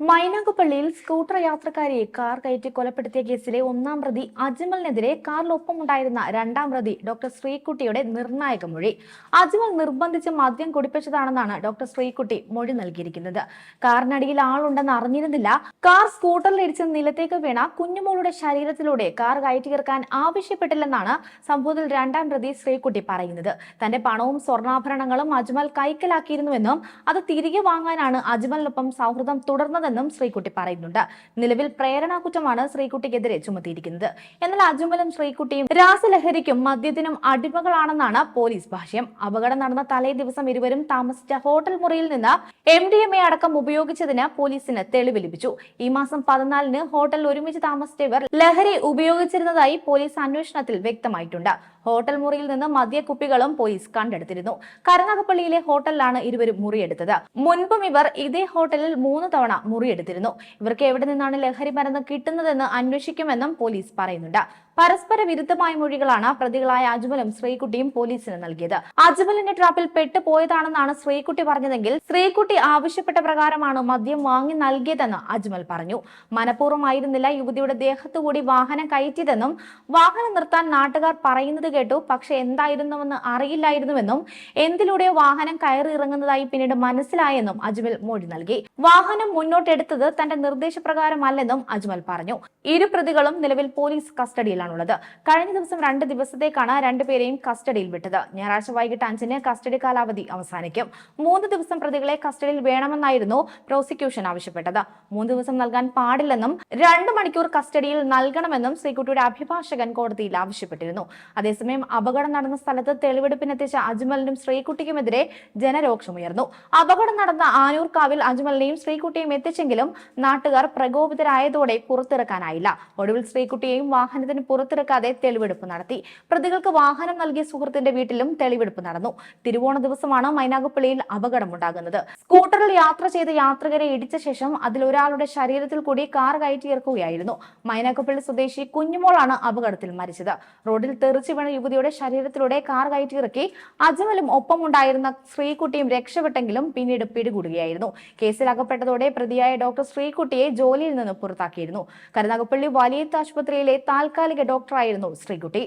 മൈനാഗപ്പള്ളിയിൽ scooter യാത്രക്കാരിയെ car കയറ്റി കൊലപ്പെടുത്തിയ കേസിലെ ഒന്നാം പ്രതി അജ്മലിനെതിരെ കാറിലൊപ്പമുണ്ടായിരുന്ന രണ്ടാം പ്രതി ഡോക്ടർ ശ്രീകുട്ടിയുടെ നിർണായക മൊഴി. അജ്മൽ നിർബന്ധിച്ച് മദ്യം കുടിപ്പിച്ചതാണെന്നാണ് ഡോക്ടർ ശ്രീകുട്ടി മൊഴി നൽകിയിരിക്കുന്നത്. കാറിനടിയിൽ ആളുണ്ടെന്ന് അറിഞ്ഞിരുന്നില്ല. കാർ സ്കൂട്ടറിൽ ഇടിച്ച് നിലത്തേക്ക് വീണ കുഞ്ഞുമോളുടെ ശരീരത്തിലൂടെ കാർ കയറ്റിയിറക്കാൻ ആവശ്യപ്പെട്ടില്ലെന്നാണ് സംഭവത്തിൽ രണ്ടാം പ്രതി ശ്രീകുട്ടി പറയുന്നത്. തന്റെ പണവും സ്വർണാഭരണങ്ങളും അജ്മൽ കൈക്കലാക്കിയിരുന്നുവെന്നും അത് തിരികെ വാങ്ങാനാണ് അജ്മലിനൊപ്പം സൗഹൃദം തുടർന്നതെന്നും ശ്രീകുട്ടി പറയുന്നുണ്ട്. നിലവിൽ പ്രേരണാ കുറ്റമാണ് ശ്രീകുട്ടിക്കെതിരെ ചുമത്തിയിരിക്കുന്നത്. എന്നാൽ അജുമലും ശ്രീകുട്ടിയും രാസലഹരിക്കും മദ്യത്തിനും അടിമകളാണെന്നാണ് പോലീസ് ഭാഷ്യം. അപകടം നടന്ന തലേ ദിവസം ഇരുവരും താമസിച്ച ഹോട്ടൽ മുറിയിൽ നിന്ന് എം ഡി എം എ അടക്കം ഉപയോഗിച്ചതിന് പോലീസിന് തെളിവ് ലഭിച്ചു. ഈ മാസം പതിനാലിന് ഹോട്ടലിൽ ഒരുമിച്ച് താമസിച്ച ഇവർ ലഹരി ഉപയോഗിച്ചിരുന്നതായി പോലീസ് അന്വേഷണത്തിൽ വ്യക്തമായിട്ടുണ്ട്. ഹോട്ടൽ മുറിയിൽ നിന്ന് മദ്യക്കുപ്പികളും പോലീസ് കണ്ടെടുത്തിരുന്നു. കരുനാഗപ്പള്ളിയിലെ ഹോട്ടലിലാണ് ഇരുവരും മുറിയെടുത്തത്. മുൻപും ഇവർ ഇതേ ഹോട്ടലിൽ മൂന്ന് തവണ മുറിയെടുത്തിരുന്നു. ഇവർക്ക് എവിടെ നിന്നാണ് ലഹരി മരുന്ന് കിട്ടുന്നതെന്ന് അന്വേഷിക്കുമെന്നും പോലീസ് പറയുന്നുണ്ട്. പരസ്പര വിരുദ്ധമായ മൊഴികളാണ് പ്രതികളായ അജ്മലും ശ്രീകുട്ടിയും പോലീസിന് നൽകിയത്. അജ്മലിന്റെ ട്രാപ്പിൽ പെട്ടുപോയതാണെന്നാണ് ശ്രീകുട്ടി പറഞ്ഞതെങ്കിൽ ശ്രീകുട്ടി ആവശ്യപ്പെട്ട പ്രകാരമാണ് മദ്യം വാങ്ങി നൽകിയതെന്ന് അജ്മൽ പറഞ്ഞു. മനഃപൂർവമായിരുന്നില്ല യുവതിയുടെ ദേഹത്തുകൂടി വാഹനം കയറ്റിയതെന്നും വാഹനം നിർത്താൻ നാട്ടുകാർ പറയുന്നത് കേട്ടു. പക്ഷെ എന്തായിരുന്നുവെന്ന് അറിയില്ലായിരുന്നുവെന്നും എന്തിലൂടെയോ വാഹനം കയറി ഇറങ്ങുന്നതായി പിന്നീട് മനസ്സിലായെന്നും അജ്മൽ മൊഴി നൽകി. വാഹനം മുന്നോട്ടെടുത്തത് തന്റെ നിർദ്ദേശപ്രകാരമല്ലെന്നും അജ്മൽ പറഞ്ഞു. ഇരു പ്രതികളും നിലവിൽ പോലീസ് കസ്റ്റഡിയിലാണുള്ളത്. കഴിഞ്ഞ ദിവസം രണ്ട് ദിവസത്തേക്കാണ് രണ്ടുപേരെയും കസ്റ്റഡിയിൽ വിട്ടത്. ഞായറാഴ്ച വൈകിട്ട് അഞ്ചിന് കസ്റ്റഡി കാലാവധി അവസാനിക്കും. മൂന്ന് ദിവസം പ്രതികളെ കസ്റ്റഡിയിൽ വേണമെന്നായിരുന്നു പ്രോസിക്യൂഷൻ ആവശ്യപ്പെട്ടത്. മൂന്ന് ദിവസം നൽകാൻ പാടില്ലെന്നും രണ്ട് മണിക്കൂർ കസ്റ്റഡിയിൽ നൽകണമെന്നും ശ്രീകുട്ടിയുടെ അഭിഭാഷകൻ കോടതിയിൽ ആവശ്യപ്പെട്ടിരുന്നു. അതേസമയം അപകടം നടന്ന സ്ഥലത്ത് തെളിവെടുപ്പിനെത്തിച്ച അജ്മലിനും ശ്രീകുട്ടിക്കുമെതിരെ ജനരോക്ഷമുയർന്നു അപകടം നടന്ന ആനൂർക്കാവിൽ അജ്മലിനെയും ശ്രീകുട്ടിയും എത്തിച്ചെങ്കിലും നാട്ടുകാർ പ്രകോപിതരായതോടെ പുറത്തിറക്കാനായില്ല. ഒടുവിൽ ശ്രീകുട്ടിയെയും വാഹനത്തിന് പുറത്തിറക്കാതെ തെളിവെടുപ്പ് നടത്തി. പ്രതികൾക്ക് വാഹനം നൽകിയ സുഹൃത്തിന്റെ വീട്ടിലും തെളിവെടുപ്പ് നടന്നു. തിരുവോണ ദിവസമാണ് മൈനാഗപ്പള്ളിയിൽ അപകടമുണ്ടാകുന്നത്. സ്കൂട്ടറിൽ യാത്ര ചെയ്ത യാത്രികരെ ഇടിച്ച ശേഷം അതിൽ ഒരാളുടെ ശരീരത്തിൽ കൂടി കാർ കയറ്റിയിറക്കുകയായിരുന്നു മൈനാഗപ്പള്ളി സ്വദേശി കുഞ്ഞുമോളാണ് അപകടത്തിൽ മരിച്ചത്. റോഡിൽ തെറിച്ചു വീണ യുവതിയുടെ ശരീരത്തിലൂടെ കാർ കയറ്റിയിറക്കി അജ്മലും ഒപ്പമുണ്ടായിരുന്ന ശ്രീകുട്ടിയും രക്ഷപ്പെട്ടെങ്കിലും പിന്നീട് പിടികൂടുകയായിരുന്നു. കേസിൽ അകപ്പെട്ടതോടെ പ്രതിയായ ഡോക്ടർ ശ്രീകുട്ടിയെ ജോലിയിൽ നിന്ന് പുറത്താക്കിയിരുന്നു. കരുനാഗപ്പള്ളി വലിയത്ത് ആശുപത്രിയിലെ താൽക്കാലിക ഡോക്ടറായിരുന്നു ശ്രീകുട്ടി.